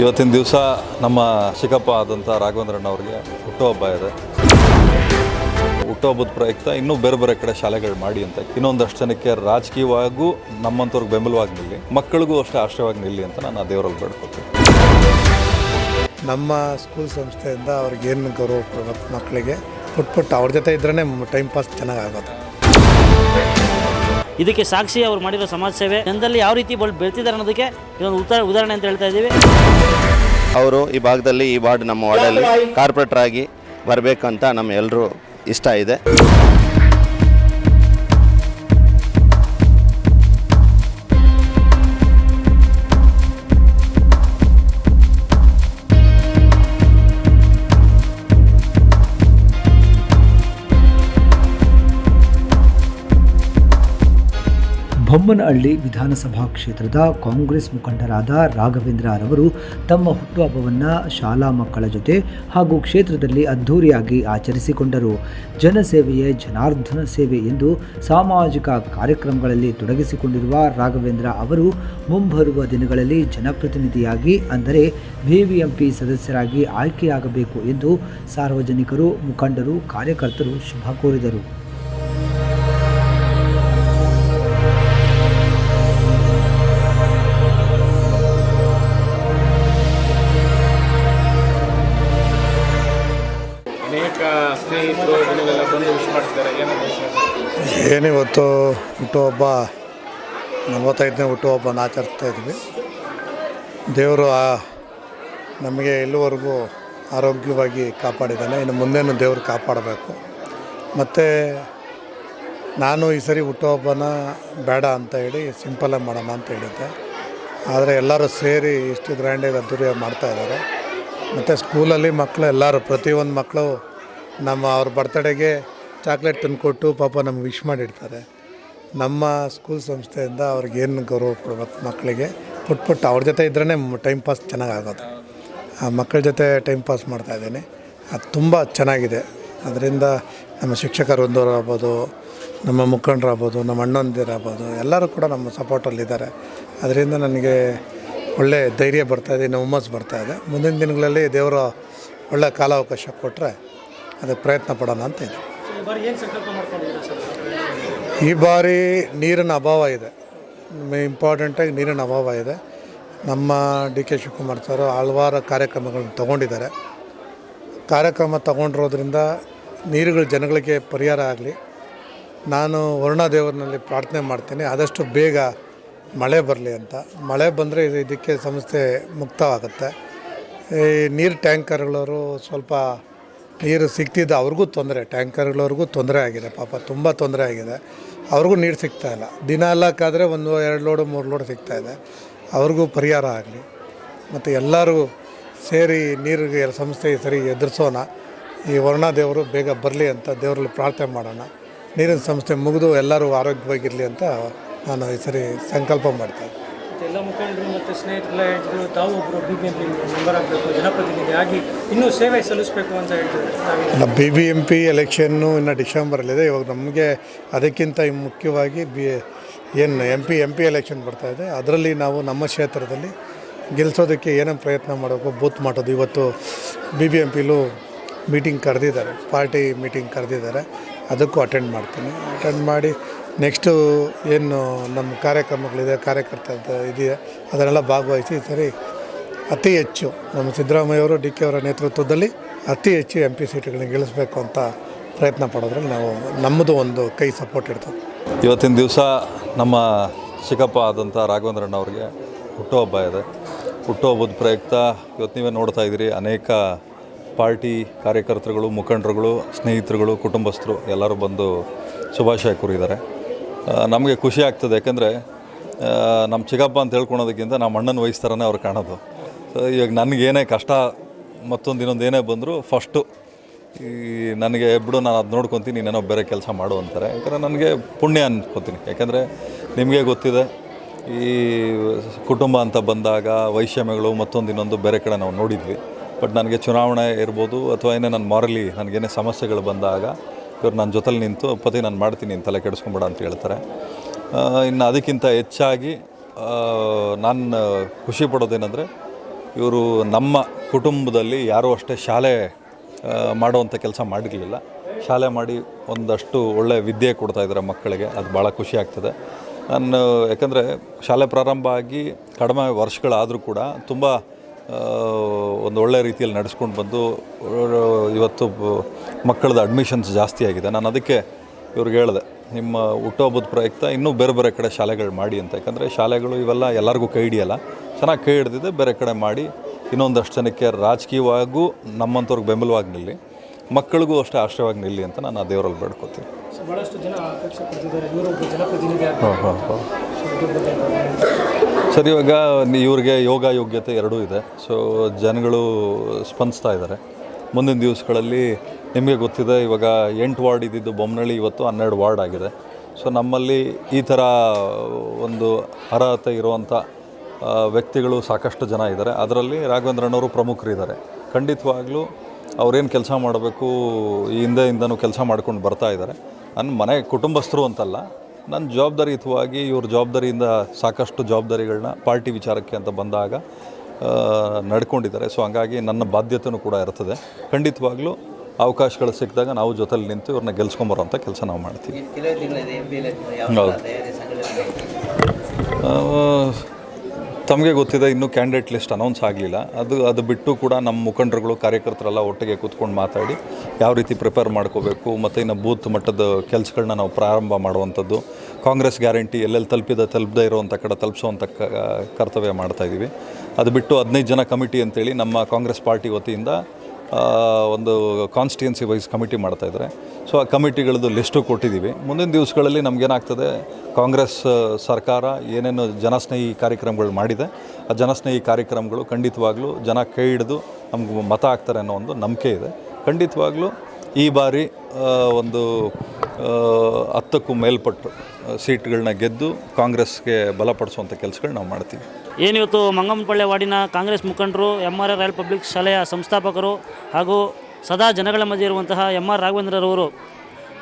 ಇವತ್ತಿನ ದಿವಸ ನಮ್ಮ ಚಿಕ್ಕಪ್ಪ ಆದಂಥ ರಾಘವೇಂದ್ರಣ್ಣ ಅವರಿಗೆ ಹುಟ್ಟುಹಬ್ಬ ಇದೆ. ಹುಟ್ಟುಹಬ್ಬದ ಪ್ರಯುಕ್ತ ಇನ್ನೂ ಬೇರೆ ಬೇರೆ ಕಡೆ ಶಾಲೆಗಳು ಮಾಡಿ ಅಂತ. ಇನ್ನೊಂದಷ್ಟು ಜನಕ್ಕೆ ರಾಜಕೀಯವಾಗೂ ನಮ್ಮಂಥವ್ರಿಗೆ ಬೆಂಬಲವಾಗಿ ನಿಲ್ಲಿ. ಮಕ್ಕಳಿಗೂ ಅಷ್ಟೇ ಆಶ್ರಯವಾಗಿ ನಿಲ್ಲಿ ಅಂತ ನಾನು ಆ ದೇವರಲ್ಲಿ ಬೇಡ್ಕೊತೀನಿ. ನಮ್ಮ ಸ್ಕೂಲ್ ಸಂಸ್ಥೆಯಿಂದ ಅವ್ರಿಗೆ ಏನು ಗೌರವ ಮಕ್ಕಳಿಗೆ? ಪುಟ್ ಪುಟ್ ಅವ್ರ ಜೊತೆ ಇದ್ರೇ ಟೈಮ್ ಪಾಸ್ ಚೆನ್ನಾಗಿ ಆಗೋದು. ಇದಕ್ಕೆ ಸಾಕ್ಷಿ ಅವ್ರು ಮಾಡಿರೋ ಸಮಾಜ ಸೇವೆ. ಜನದಲ್ಲಿ ಯಾವ ರೀತಿ ಬೆಳ್ತಿದ್ದಾರೆ ಅನ್ನೋದಕ್ಕೆ ಇದೊಂದು ಉತ್ತರ, ಉದಾಹರಣೆ ಅಂತ ಹೇಳ್ತಾ ಇದ್ದೀವಿ. ಅವರು ಈ ಭಾಗದಲ್ಲಿ ಈ ವಾರ್ಡ್ ನಮ್ಮ ವಾರ್ಡಲ್ಲಿ ಕಾರ್ಪೊರೇಟರ್ ಆಗಿ ಬರಬೇಕಂತ ನಮ್ಮ ಎಲ್ಲರೂ ಇಷ್ಟ ಇದೆ. ಬೊಮ್ಮನಹಳ್ಳಿ ವಿಧಾನಸಭಾ ಕ್ಷೇತ್ರದ ಕಾಂಗ್ರೆಸ್ ಮುಖಂಡರಾದ ರಾಘವೇಂದ್ರ ರವರು ತಮ್ಮ ಹುಟ್ಟುಹಬ್ಬವನ್ನು ಶಾಲಾ ಮಕ್ಕಳ ಜೊತೆ ಹಾಗೂ ಕ್ಷೇತ್ರದಲ್ಲಿ ಅದ್ಧೂರಿಯಾಗಿ ಆಚರಿಸಿಕೊಂಡರು. ಜನಸೇವೆಯೇ ಜನಾರ್ದನ ಸೇವೆ ಎಂದು ಸಾಮಾಜಿಕ ಕಾರ್ಯಕ್ರಮಗಳಲ್ಲಿ ತೊಡಗಿಸಿಕೊಂಡಿರುವ ರಾಘವೇಂದ್ರ ಅವರು ಮುಂಬರುವ ದಿನಗಳಲ್ಲಿ ಜನಪ್ರತಿನಿಧಿಯಾಗಿ ಅಂದರೆ ಬಿಬಿಎಂಪಿ ಸದಸ್ಯರಾಗಿ ಆಯ್ಕೆಯಾಗಬೇಕು ಎಂದು ಸಾರ್ವಜನಿಕರು, ಮುಖಂಡರು, ಕಾರ್ಯಕರ್ತರು ಶುಭ ಕೋರಿದರು. ಹುಟ್ಟುಹಬ್ಬ, ನಲವತ್ತೈದನೇ ಹುಟ್ಟುಹಬ್ಬನ ಆಚರಿಸ್ತಾ ಇದ್ವಿ. ದೇವರು ನಮಗೆ ಇಲ್ಲಿವರೆಗೂ ಆರೋಗ್ಯವಾಗಿ ಕಾಪಾಡಿದ್ದಾನೆ, ಇನ್ನು ಮುಂದೇನು ದೇವರು ಕಾಪಾಡಬೇಕು. ಮತ್ತು ನಾನು ಈ ಸರಿ ಹುಟ್ಟುಹಬ್ಬನ ಬೇಡ ಅಂತ ಹೇಳಿ, ಸಿಂಪಲ್ಲಾಗಿ ಮಾಡೋಣ ಅಂತ ಹೇಳಿದ್ದೆ. ಆದರೆ ಎಲ್ಲರೂ ಸೇರಿ ಇಷ್ಟು ಗ್ರ್ಯಾಂಡಾಗಿ ಅದ್ದೂರಿಯಾಗಿ ಮಾಡ್ತಾಯಿದ್ದಾರೆ ಮತ್ತು ಸ್ಕೂಲಲ್ಲಿ ಮಕ್ಕಳು, ಎಲ್ಲರೂ, ಪ್ರತಿಯೊಂದು ಮಕ್ಕಳು ನಮ್ಮ ಅವ್ರ ಬರ್ತಡೆಗೆ ಚಾಕ್ಲೇಟ್ ತಂದುಕೊಟ್ಟು ಪಾಪ ನಮ್ಗೆ ವಿಶ್ ಮಾಡಿರ್ತಾರೆ. ನಮ್ಮ ಸ್ಕೂಲ್ ಸಂಸ್ಥೆಯಿಂದ ಅವ್ರಿಗೆ ಏನು ಗೌರವ ಕೊಡ್ಬೇಕು ಮಕ್ಕಳಿಗೆ? ಪುಟ್ ಪುಟ್ಟ ಅವ್ರ ಜೊತೆ ಇದ್ರೇ ಟೈಮ್ ಪಾಸ್ ಚೆನ್ನಾಗಿ ಆಗೋದು ಆ ಮಕ್ಕಳ ಜೊತೆ ಟೈಮ್ ಪಾಸ್ ಮಾಡ್ತಾಯಿದ್ದೀನಿ ಅದು ತುಂಬ ಚೆನ್ನಾಗಿದೆ. ಅದರಿಂದ ನಮ್ಮ ಶಿಕ್ಷಕರು ಆಗ್ಬೋದು ನಮ್ಮ ಮುಖಂಡರಾಗ್ಬೋದು, ನಮ್ಮ ಅಣ್ಣಂದಿರಾಗ್ಬೋದು, ಎಲ್ಲರೂ ಕೂಡ ನಮ್ಮ ಸಪೋರ್ಟಲ್ಲಿದ್ದಾರೆ ಅದರಿಂದ ನನಗೆ ಒಳ್ಳೆ ಧೈರ್ಯ ಬರ್ತಾಯಿದೆ ಇನ್ನು ಹುಮ್ಮಸ್ಸು ಬರ್ತಾಯಿದೆ ಮುಂದಿನ ದಿನಗಳಲ್ಲಿ ದೇವರು ಒಳ್ಳೆ ಕಾಲಾವಕಾಶ ಕೊಟ್ಟರೆ ಅದಕ್ಕೆ ಪ್ರಯತ್ನ ಪಡೋಣ ಅಂತ ಇದೆ ಈ ಬಾರಿ ನೀರಿನ ಅಭಾವ ಇದೆ. ಇಂಪಾರ್ಟೆಂಟಾಗಿ ನೀರಿನ ಅಭಾವ ಇದೆ. ನಮ್ಮ ಡಿ ಕೆ ಶಿವಕುಮಾರ್ ಸರ್ ಹಲವಾರು ಕಾರ್ಯಕ್ರಮಗಳನ್ನು ತಗೊಂಡಿದ್ದಾರೆ. ಕಾರ್ಯಕ್ರಮ ತಗೊಂಡಿರೋದ್ರಿಂದ ನೀರುಗಳು ಜನಗಳಿಗೆ ಪರಿಹಾರ ಆಗಲಿ. ನಾನು ವರುಣ ದೇವರಿನಲ್ಲಿ ಪ್ರಾರ್ಥನೆ ಮಾಡ್ತೀನಿ. ಆದಷ್ಟು ಬೇಗ ಮಳೆ ಬರಲಿ ಅಂತ. ಮಳೆ ಬಂದರೆ ಇದಕ್ಕೆ ಸಂಸ್ಥೆ ಮುಕ್ತವಾಗುತ್ತೆ. ಈ ನೀರು ಟ್ಯಾಂಕರ್ಗಳವರು ಸ್ವಲ್ಪ ನೀರು ಸಿಗ್ತಿದ್ದ ಅವ್ರಿಗೂ ತೊಂದರೆ, ಟ್ಯಾಂಕರ್ಗಳವ್ರಿಗೂ ತೊಂದರೆ ಆಗಿದೆ, ಪಾಪ ತುಂಬ ತೊಂದರೆ ಆಗಿದೆ. ಅವ್ರಿಗೂ ನೀರು ಸಿಗ್ತಾ ಇಲ್ಲ. ದಿನ ಎಲ್ಲಕ್ಕಾದರೆ ಒಂದು ಎರಡು ಲೋಡು, ಮೂರು ಲೋಡ್ ಇದೆ. ಅವ್ರಿಗೂ ಪರಿಹಾರ ಆಗಲಿ. ಮತ್ತು ಎಲ್ಲರೂ ಸೇರಿ ನೀರಿಗೆ ಸಂಸ್ಥೆ ಸರಿ ಎದುರಿಸೋಣ. ಈ ವರ್ಣ ದೇವರು ಬೇಗ ಬರಲಿ ಅಂತ ದೇವರಲ್ಲಿ ಪ್ರಾರ್ಥನೆ ಮಾಡೋಣ. ನೀರಿನ ಸಂಸ್ಥೆ ಮುಗಿದು ಎಲ್ಲರೂ ಆರೋಗ್ಯವಾಗಿರಲಿ ಅಂತ ನಾನು ಈ ಸರಿ ಸಂಕಲ್ಪ ಮಾಡ್ತೇನೆ ಮತ್ತು ಎಲ್ಲ ಮುಖಂಡರು ಮತ್ತು ಸ್ನೇಹಿತರೆಲ್ಲ ಹೇಳ್ತಿದ್ರು, ತಾವು ಒಬ್ಬರು B B M P member ಆಗಬೇಕು ಜನಪ್ರತಿನಿಧಿ ಆಗಿ ಇನ್ನೂ ಸೇವೆ ಸಲ್ಲಿಸಬೇಕು ಅಂತ ಹೇಳ್ತಿದ್ರು. B B M P election ಇನ್ನು ಡಿಸೆಂಬರಲ್ಲಿದೆ. ಇವಾಗ ನಮಗೆ ಅದಕ್ಕಿಂತ ಮುಖ್ಯವಾಗಿ ಬಿ ಏನು M P M P election ಇದೆ. ಅದರಲ್ಲಿ ನಾವು ನಮ್ಮ ಕ್ಷೇತ್ರದಲ್ಲಿ ಗೆಲ್ಲಿಸೋದಕ್ಕೆ ಏನೇನು ಪ್ರಯತ್ನ ಮಾಡಬೇಕು, ಬೂತ್ ಮಾಡೋದು ಇವತ್ತು ಬಿ ಬಿ ಎಂ ಪಿಲೂ ಮೀಟಿಂಗ್ ಕರೆದಿದ್ದಾರೆ. ಪಾರ್ಟಿ ಮೀಟಿಂಗ್ ಕರೆದಿದ್ದಾರೆ. ಅದಕ್ಕೂ ಅಟೆಂಡ್ ಮಾಡ್ತೀನಿ. ಅಟೆಂಡ್ ಮಾಡಿ ನೆಕ್ಸ್ಟು ಏನು ನಮ್ಮ ಕಾರ್ಯಕ್ರಮಗಳಿದೆ, ಕಾರ್ಯಕರ್ತ ಇದೆಯಾ, ಅದನ್ನೆಲ್ಲ ಭಾಗವಹಿಸಿ, ಸರಿ? ಅತಿ ಹೆಚ್ಚು ನಮ್ಮ ಸಿದ್ದರಾಮಯ್ಯವರು, ಡಿ ಕೆ ಅವರ ನೇತೃತ್ವದಲ್ಲಿ ಅತಿ ಹೆಚ್ಚು ಎಂ ಪಿ ಸೀಟುಗಳನ್ನ ಗೆಲ್ಲಿಸಬೇಕು ಅಂತ ಪ್ರಯತ್ನ ಪಡೋದ್ರಲ್ಲಿ ನಾವು ನಮ್ಮದು ಒಂದು ಕೈ ಸಪೋರ್ಟ್ ಇರ್ತದೆ. ಇವತ್ತಿನ ದಿವಸ ನಮ್ಮ ಚಿಕ್ಕಪ್ಪ ಆದಂಥ ರಾಘವೇಂದ್ರಣ್ಣ ಅವರಿಗೆ ಹುಟ್ಟುಹಬ್ಬ ಇದೆ. ಹುಟ್ಟುಹಬ್ಬದ ಪ್ರಯುಕ್ತ ಇವತ್ತು ನೀವೇ ನೋಡ್ತಾ ಇದ್ದೀರಿ, ಅನೇಕ ಪಾರ್ಟಿ ಕಾರ್ಯಕರ್ತರುಗಳು, ಮುಖಂಡರುಗಳು, ಸ್ನೇಹಿತರುಗಳು, ಕುಟುಂಬಸ್ಥರು ಎಲ್ಲರೂ ಬಂದು ಶುಭಾಶಯ ಕೋರಿದ್ದಾರೆ. ನಮಗೆ ಖುಷಿ ಆಗ್ತದೆ. ಯಾಕಂದರೆ ನಮ್ಮ ಚಿಕ್ಕಪ್ಪ ಅಂತ ಹೇಳ್ಕೊಳೋದಕ್ಕಿಂತ ನಮ್ಮ ಅಣ್ಣನ ವಹಿಸ್ತಾರನೇ ಅವ್ರು ಕಾಣೋದು. ಸೊ ಇವಾಗ ನನಗೇನೇ ಕಷ್ಟ ಮತ್ತೊಂದು ಇನ್ನೊಂದು ಏನೇ ಬಂದರೂ ಫಸ್ಟು ಈ ನನಗೆ, ಬಿಡು, ನಾನು ಅದು ನೋಡ್ಕೊತೀನಿ ನೀನೇನೋ ಬೇರೆ ಕೆಲಸ ಮಾಡು ಅಂತಾರೆ. ಯಾಕಂದರೆ, ನನಗೆ ಪುಣ್ಯ ಅನ್ಕೊತೀನಿ. ಯಾಕೆಂದರೆ, ನಿಮಗೆ ಗೊತ್ತಿದೆ, ಈ ಕುಟುಂಬ ಅಂತ ಬಂದಾಗ ವೈಷಮ್ಯಗಳು ಮತ್ತೊಂದು ಇನ್ನೊಂದು ಬೇರೆ ಕಡೆ ನಾವು ನೋಡಿದ್ವಿ. ಬಟ್ ನನಗೆ ಚುನಾವಣೆ ಇರ್ಬೋದು, ಅಥವಾ ಏನೇ ನನ್ನ ಮಾರಲಿ ನನಗೇನೇ ಸಮಸ್ಯೆಗಳು ಬಂದಾಗ ಇವ್ರು ನನ್ನ ಜೊತೆಲಿ ನಿಂತು ಪತಿ ನಾನು ಮಾಡ್ತೀನಿ ನೀನು ತಲೆ ಕೆಡಿಸ್ಕೊಂಬೇಡ ಅಂತ ಹೇಳ್ತಾರೆ. ಇನ್ನು ಅದಕ್ಕಿಂತ ಹೆಚ್ಚಾಗಿ ನಾನು ಖುಷಿ ಪಡೋದೇನೆಂದರೆ ಇವರು ನಮ್ಮ ಕುಟುಂಬದಲ್ಲಿ ಯಾರೂ ಅಷ್ಟೇ ಶಾಲೆ ಮಾಡುವಂಥ ಕೆಲಸ ಮಾಡಿರಲಿಲ್ಲ. ಶಾಲೆ ಮಾಡಿ ಒಂದಷ್ಟು ಒಳ್ಳೆ ವಿದ್ಯೆ ಕೊಡ್ತಾ ಇದ್ದಾರೆ ಮಕ್ಕಳಿಗೆ, ಅದು ಭಾಳ ಖುಷಿ ಆಗ್ತದೆ. ನಾನು ಯಾಕಂದರೆ ಶಾಲೆ ಪ್ರಾರಂಭ ಆಗಿ ಕಡಿಮೆ ವರ್ಷಗಳಾದರೂ ಕೂಡ ತುಂಬ ಒಂದು ಒಳ್ಳೆ ರೀತಿಯಲ್ಲಿ ನಡೆಸ್ಕೊಂಡು ಬಂದು ಇವತ್ತು ಮಕ್ಕಳದ ಅಡ್ಮಿಷನ್ಸ್ ಜಾಸ್ತಿ ಆಗಿದೆ. ನಾನು ಅದಕ್ಕೆ ಇವ್ರಿಗೆ ಹೇಳಿದೆ ನಿಮ್ಮ ಹುಟ್ಟುಹಬ್ಬದ ಪ್ರಯುಕ್ತ ಇನ್ನೂ ಬೇರೆ ಬೇರೆ ಕಡೆ ಶಾಲೆಗಳು ಮಾಡಿ ಅಂತ. ಯಾಕಂದರೆ ಶಾಲೆಗಳು ಇವೆಲ್ಲ ಎಲ್ಲರಿಗೂ ಕೈ ಹಿಡಿಯಲ್ಲ. ಚೆನ್ನಾಗಿ ಕೈ ಹಿಡ್ದಿದೆ ಬೇರೆ ಕಡೆ ಮಾಡಿ. ಇನ್ನೊಂದಷ್ಟು ಜನಕ್ಕೆ ರಾಜಕೀಯವಾಗೂ ನಮ್ಮಂಥವ್ರಿಗೆ ಬೆಂಬಲವಾಗಿ ನಿಲ್ಲಿ. ಮಕ್ಕಳಿಗೂ ಅಷ್ಟೇ ಆಶ್ರಯವಾಗಿ ನಿಲ್ಲಿ ಅಂತ ನಾನು ಆ ದೇವರಲ್ಲಿ ಬೇಡ್ಕೋತೀನಿ. ಭಾಳಷ್ಟು ಜನ ಪಡ್ತಿದ್ದಾರೆ ಜನಪ್ರತಿನಿಧಿ ಹಾಂ ಹಾಂ ಹಾಂ. ಸರ್, ಇವಾಗ ಇವ್ರಿಗೆ ಯೋಗ ಯೋಗ್ಯತೆ ಎರಡೂ ಇದೆ. ಸೊ ಜನಗಳು ಸ್ಪಂದಿಸ್ತಾ ಇದ್ದಾರೆ. ಮುಂದಿನ ದಿವಸಗಳಲ್ಲಿ ನಿಮಗೆ ಗೊತ್ತಿದೆ, ಇವಾಗ ಎಂಟು ವಾರ್ಡ್ ಇದ್ದಿದ್ದು ಬೊಮ್ಮನಳ್ಳಿ ಇವತ್ತು ಹನ್ನೆರಡು ವಾರ್ಡ್ ಆಗಿದೆ. ಸೊ ನಮ್ಮಲ್ಲಿ ಈ ಥರ ಒಂದು ಅರ್ಹತೆ ಇರುವಂಥ ವ್ಯಕ್ತಿಗಳು ಸಾಕಷ್ಟು ಜನ ಇದ್ದಾರೆ. ಅದರಲ್ಲಿ ರಾಘವೇಂದ್ರನವರು ಪ್ರಮುಖರಿದ್ದಾರೆ ಖಂಡಿತವಾಗ್ಲೂ ಅವ್ರೇನು ಕೆಲಸ ಮಾಡಬೇಕು, ಈ ಹಿಂದೆಯಿಂದನೂ ಕೆಲಸ ಮಾಡ್ಕೊಂಡು ಬರ್ತಾ ಇದ್ದಾರೆ. ನನ್ನ ಮನೆ ಕುಟುಂಬಸ್ಥರು ಅಂತಲ್ಲ ನನ್ನ ಜವಾಬ್ದಾರಿಯುತವಾಗಿ ಇವ್ರ ಜವಾಬ್ದಾರಿಯಿಂದ ಸಾಕಷ್ಟು ಜವಾಬ್ದಾರಿಗಳನ್ನ ಪಾರ್ಟಿ ವಿಚಾರಕ್ಕೆ ಅಂತ ಬಂದಾಗ ನಡ್ಕೊಂಡಿದ್ದಾರೆ. ಸೊ ಹಂಗಾಗಿ ನನ್ನ ಬಾಧ್ಯತೆಯೂ ಕೂಡ ಇರ್ತದೆ. ಖಂಡಿತವಾಗ್ಲೂ ಅವಕಾಶಗಳು ಸಿಕ್ಕಿದಾಗ ನಾವು ಜೊತೆಲಿ ನಿಂತು ಇವ್ರನ್ನ ಅಂತ ಕೆಲಸ ನಾವು ಮಾಡ್ತೀವಿ. ಹೌದು. ತಮಗೆ ಗೊತ್ತಿದೆ ಇನ್ನೂ ಕ್ಯಾಂಡಿಡೇಟ್ ಲಿಸ್ಟ್ ಅನೌನ್ಸ್ ಆಗಲಿಲ್ಲ. ಅದು ಅದು ಬಿಟ್ಟು ಕೂಡ ನಮ್ಮ ಮುಖಂಡರುಗಳು, ಕಾರ್ಯಕರ್ತರೆಲ್ಲ ಒಟ್ಟಿಗೆ ಕೂತ್ಕೊಂಡು ಮಾತಾಡಿ ಯಾವ ರೀತಿ ಪ್ರಿಪೇರ್ ಮಾಡ್ಕೋಬೇಕು, ಮತ್ತು ಇನ್ನು ಬೂತ್ ಮಟ್ಟದ ಕೆಲಸಗಳನ್ನ ನಾವು ಪ್ರಾರಂಭ ಮಾಡುವಂಥದ್ದು. ಕಾಂಗ್ರೆಸ್ ಗ್ಯಾರಂಟಿ ಎಲ್ಲೆಲ್ಲಿ ತಲುಪಿದ, ತಲುಪದೇ ಇರುವಂಥ ಕಡೆ ತಲುಪಿಸುವಂಥ ಕರ್ತವ್ಯ ಮಾಡ್ತಾಯಿದ್ದೀವಿ ಅದು ಬಿಟ್ಟು ಹದಿನೈದು ಜನ ಕಮಿಟಿ ಅಂತೇಳಿ ನಮ್ಮ ಕಾಂಗ್ರೆಸ್ ಪಾರ್ಟಿ ವತಿಯಿಂದ ಒಂದು ಕಾನ್ಸ್ಟಿಟ್ಯೂನ್ಸಿ ವೈಸ್ ಕಮಿಟಿ ಮಾಡ್ತಾ ಇದ್ದಾರೆ. ಸೊ ಆ ಕಮಿಟಿಗಳದ್ದು ಲಿಸ್ಟು ಕೊಟ್ಟಿದ್ದೀವಿ. ಮುಂದಿನ ದಿವಸಗಳಲ್ಲಿ ನಮಗೇನಾಗ್ತದೆ, ಕಾಂಗ್ರೆಸ್ ಸರ್ಕಾರ ಏನೇನು ಜನಸ್ನೇಹಿ ಕಾರ್ಯಕ್ರಮಗಳು ಮಾಡಿದೆ, ಆ ಜನಸ್ನೇಹಿ ಕಾರ್ಯಕ್ರಮಗಳು ಖಂಡಿತವಾಗ್ಲೂ ಜನ ಕೈ ಹಿಡಿದು ನಮ್ಗೆ ಮತ ಆಗ್ತಾರೆ ಅನ್ನೋ ಒಂದು ನಂಬಿಕೆ ಇದೆ. ಖಂಡಿತವಾಗ್ಲೂ ಈ ಬಾರಿ ಒಂದು ಹತ್ತಕ್ಕೂ ಮೇಲ್ಪಟ್ಟು ಸೀಟ್ಗಳನ್ನ ಗೆದ್ದು ಕಾಂಗ್ರೆಸ್ಗೆ ಬಲಪಡಿಸುವಂಥ ಕೆಲಸಗಳು ನಾವು ಮಾಡ್ತೀವಿ. ಏನಿವತ್ತು ಮಂಗಮ್ಮನಪಳ್ಳಿ ವಾರ್ಡಿನ ಕಾಂಗ್ರೆಸ್ ಮುಖಂಡರು ಎಂ ಆರ್ ಆರ್ ಪಬ್ಲಿಕ್ ಶಾಲೆಯ ಸಂಸ್ಥಾಪಕರು ಹಾಗೂ ಸದಾ ಜನಗಳ ಮಧ್ಯೆ ಇರುವಂತಹ ಎಂ ಆರ್ ರಾಘವೇಂದ್ರರವರು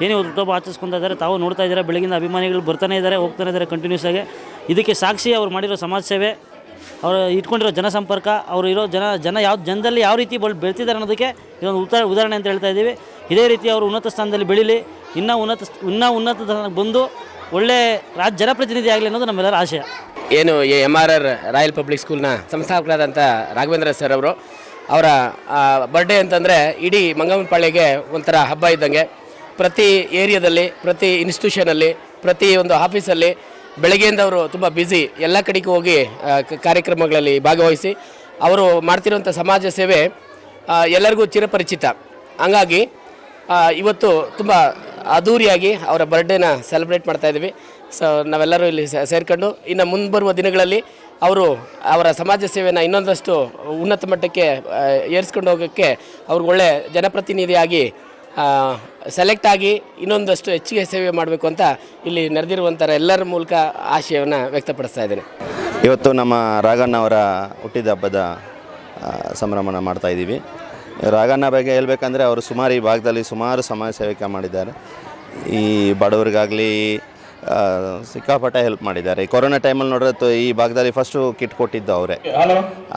ಏನೇ ಹುಟ್ಟುಹಬ್ಬ ಆಚರಿಸ್ಕೊತಾ ಇದ್ದಾರೆ, ತಾವು ನೋಡ್ತಾ ಇದ್ದಾರೆ, ಬೆಳಗಿನ ಅಭಿಮಾನಿಗಳು ಬರ್ತಾನೆ ಇದ್ದಾರೆ, ಹೋಗ್ತಾನೆ ಇದ್ದಾರೆ ಕಂಟಿನ್ಯೂಸ್ ಆಗಿ. ಇದಕ್ಕೆ ಸಾಕ್ಷಿ ಅವ್ರು ಮಾಡಿರೋ ಸಮಾಜ ಸೇವೆ, ಅವರು ಇಟ್ಕೊಂಡಿರೋ ಜನಸಂಪರ್ಕ, ಅವರು ಇರೋ ಜನ ಜನ ಯಾವ, ಜನದಲ್ಲಿ ಯಾವ ರೀತಿ ಬಳ ಬೆಳ್ತಿದ್ದಾರೆ ಅನ್ನೋದಕ್ಕೆ ಇದೊಂದು ಉತ್ತರ, ಉದಾಹರಣೆ ಅಂತ ಹೇಳ್ತಾ ಇದ್ದೀವಿ. ಇದೇ ರೀತಿ ಅವರು ಉನ್ನತ ಸ್ಥಾನದಲ್ಲಿ ಬೆಳೀಲಿ, ಇನ್ನೂ ಉನ್ನತ ಇನ್ನೂ ಉನ್ನತ ಸ್ಥಾನಕ್ಕೆ ಬಂದು ಒಳ್ಳೆ ರಾಜ್, ಜನಪ್ರತಿನಿಧಿ ಆಗಲಿ ಅನ್ನೋದು ನಮ್ಮೆಲ್ಲರ ಆಶಯ. ಏನು M R R royal public ಸ್ಕೂಲ್ನ ಸಂಸ್ಥಾಪಕರಾದಂಥ ರಾಘವೇಂದ್ರ ಸರ್ ಅವರು ಅವರ ಬರ್ಡೇ ಅಂತಂದರೆ ಇಡೀ ಮಂಗಮ್ಮನಪಾಳ್ಯಗೆ ಒಂಥರ ಹಬ್ಬ ಇದ್ದಂಗೆ. ಪ್ರತಿ ಏರಿಯಾದಲ್ಲಿ, ಪ್ರತಿ ಇನ್ಸ್ಟಿಟ್ಯೂಷನಲ್ಲಿ ಪ್ರತಿ ಒಂದು ಆಫೀಸಲ್ಲಿ ಬೆಳಗ್ಗೆಯಿಂದ ಅವರು ತುಂಬ ಬ್ಯುಸಿ ಎಲ್ಲ ಕಡೆಗೂ ಹೋಗಿ ಕಾರ್ಯಕ್ರಮಗಳಲ್ಲಿ ಭಾಗವಹಿಸಿ ಅವರು ಮಾಡ್ತಿರುವಂಥ ಸಮಾಜ ಸೇವೆ ಎಲ್ಲರಿಗೂ ಚಿರಪರಿಚಿತ. ಹಂಗಾಗಿ ಇವತ್ತು ತುಂಬ ಅದ್ಧೂರಿಯಾಗಿ ಅವರ ಬರ್ಡೇನ ಸೆಲೆಬ್ರೇಟ್ ಮಾಡ್ತಾ ಇದ್ದೀವಿ. ಸೊ ನಾವೆಲ್ಲರೂ ಇಲ್ಲಿ ಸೇರಿಕೊಂಡು ಇನ್ನು ಮುಂಬರುವ ದಿನಗಳಲ್ಲಿ ಅವರು ಅವರ ಸಮಾಜ ಸೇವೆಯನ್ನು ಇನ್ನೊಂದಷ್ಟು ಉನ್ನತ ಮಟ್ಟಕ್ಕೆ ಏರಿಸ್ಕೊಂಡು ಹೋಗೋಕ್ಕೆ ಅವ್ರಿಗೆ ಒಳ್ಳೆ ಜನಪ್ರತಿನಿಧಿಯಾಗಿ ಸೆಲೆಕ್ಟ್ ಆಗಿ ಇನ್ನೊಂದಷ್ಟು ಹೆಚ್ಚಿಗೆ ಸೇವೆ ಮಾಡಬೇಕು ಅಂತ ಇಲ್ಲಿ ನಡೆದಿರುವಂಥ ಎಲ್ಲರ ಮೂಲಕ ಆಶಯವನ್ನು ವ್ಯಕ್ತಪಡಿಸ್ತಾ ಇದ್ದೇನೆ. ಇವತ್ತು ನಮ್ಮ ರಾಘಣ್ಣ ಅವರ ಹುಟ್ಟಿದ ಹಬ್ಬದ ಸಂಭ್ರಮನ ಮಾಡ್ತಾ ಇದ್ದೀವಿ. ರಾಘಣ್ಣ ಬಗ್ಗೆ ಹೇಳ್ಬೇಕಂದ್ರೆ ಅವರು ಸುಮಾರು ಈ ಭಾಗದಲ್ಲಿ ಸುಮಾರು ಸಮಾಜ ಸೇವಕ ಮಾಡಿದ್ದಾರೆ. ಈ ಬಡವರಿಗಾಗಲಿ ಸಿಕ್ಕಾಪಟ್ಟೆ ಹೆಲ್ಪ್ ಮಾಡಿದ್ದಾರೆ. ಈ ಕೊರೋನಾ ಟೈಮಲ್ಲಿ ನೋಡಿದ್ರೆ ಈ ಭಾಗದಲ್ಲಿ ಫಸ್ಟು ಕಿಟ್ ಕೊಟ್ಟಿದ್ದು ಅವರೇ.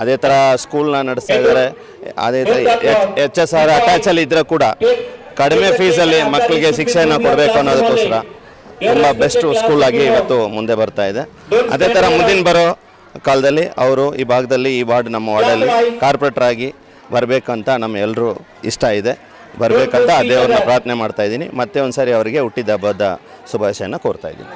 ಅದೇ ಥರ ಸ್ಕೂಲ್ನ ನಡೆಸ್ತಾ ಇದ್ದಾರೆ ಅದೇ ಥರ ಎಚ್ ಎಸ್ ಆರ್ ಅಟ್ಯಾಚಲ್ಲಿ ಇದ್ದರೆ ಕೂಡ ಕಡಿಮೆ ಫೀಸಲ್ಲಿ ಮಕ್ಕಳಿಗೆ ಶಿಕ್ಷೆಯನ್ನು ಕೊಡಬೇಕು ಅನ್ನೋದಕ್ಕೋಸ್ಕರ. ತುಂಬ ಬೆಸ್ಟ್ ಸ್ಕೂಲ್ ಆಗಿ ಇವತ್ತು ಮುಂದೆ ಬರ್ತಾ ಇದೆ. ಅದೇ ಥರ ಮುಂದಿನ ಬರೋ ಕಾಲದಲ್ಲಿ ಅವರು ಈ ಭಾಗದಲ್ಲಿ ಈ ವಾರ್ಡ್ ನಮ್ಮ ವಾರ್ಡಲ್ಲಿ ಕಾರ್ಪೊರೇಟರ್ ಆಗಿ ಬರಬೇಕಂತ ನಮ್ಮ ಎಲ್ಲರೂ ಇಷ್ಟ ಇದೆ. ಬರಬೇಕಂತ ಆ ದೇವ್ರನ್ನ ಪ್ರಾರ್ಥನೆ ಮಾಡ್ತಾ ಇದ್ದೀನಿ. ಮತ್ತೆ ಒಂದ್ಸರಿ ಅವರಿಗೆ ಹುಟ್ಟಿದ ಹಬ್ಬದ ಶುಭಾಶಯನ ಕೋರ್ತಾ ಇದ್ದೀನಿ.